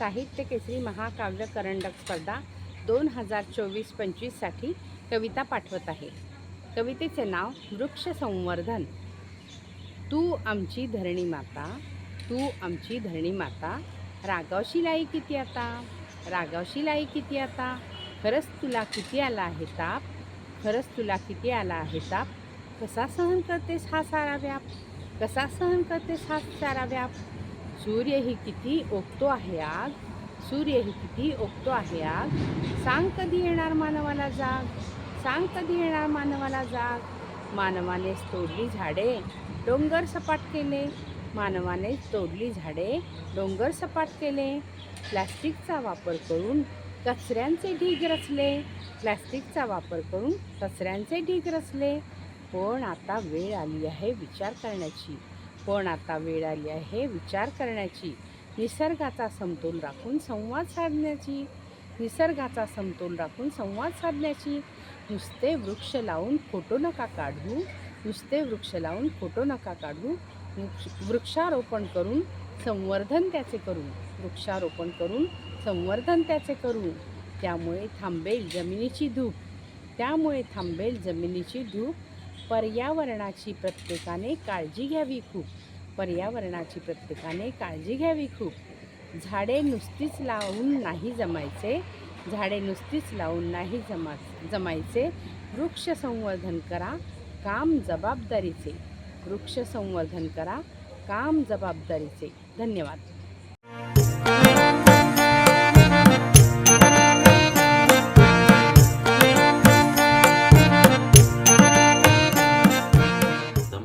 साहित्य केसरी महाकाव्य करंडक स्पर्धा दोन हजार चोवीस पंचवीससाठी कविता पाठवत आहे. कवितेचे नाव वृक्ष संवर्धन. तू आमची धरणी माता तू आमची धरणी माता रागावशी लाई किती आता रागावशी लाई किती आता खरंच तुला किती आला आहे ताप खरंच तुला किती आला आहे ताप कसा सहन करतेस हा सारा व्याप कसा सहन करतेस हा सारा व्याप सूर्यही किती ओकतो आहे आग? सूर्यही किती ओकतो आहे आग? सांग कधी येणार मानवाला जाग? सांग कधी येणार मानवाला जाग? मानवानेच तोडली झाडे डोंगर सपाट केले. मानवाने तोडली झाडे डोंगर सपाट केले. प्लॅस्टिकचा वापर करून कचऱ्यांचे ढीग रचले. प्लॅस्टिकचा वापर करून कचऱ्यांचे ढीग रचले. पण आता वेळ आली आहे विचार करण्याची. पण आता वेळ आली आहे विचार करण्याची. निसर्गाचा समतोल राखून संवाद साधण्याची. निसर्गाचा समतोल राखून संवाद साधण्याची. नुसते वृक्ष लावून फोटो नका काढू. नुसते वृक्ष लावून फोटो नका काढू. वृक्ष- वृक्षारोपण करून संवर्धन त्याचे करू. वृक्षारोपण करून संवर्धन त्याचे करू. त्यामुळे थांबेल जमिनीची धूप. त्यामुळे थांबेल जमिनीची धूप. पर्यावरणाची प्रत्येकाने काळजी घ्यावी खूप. पर्यावरणाची प्रत्येकाने काळजी घ्यावी खूप. झाडे नुसतीच लावून नाही जमायचे. झाडे नुसतीच लावून नाही जमा जमायचे. वृक्ष संवर्धन करा काम जबाबदारीचे. वृक्ष संवर्धन करा काम जबाबदारीचे. धन्यवाद.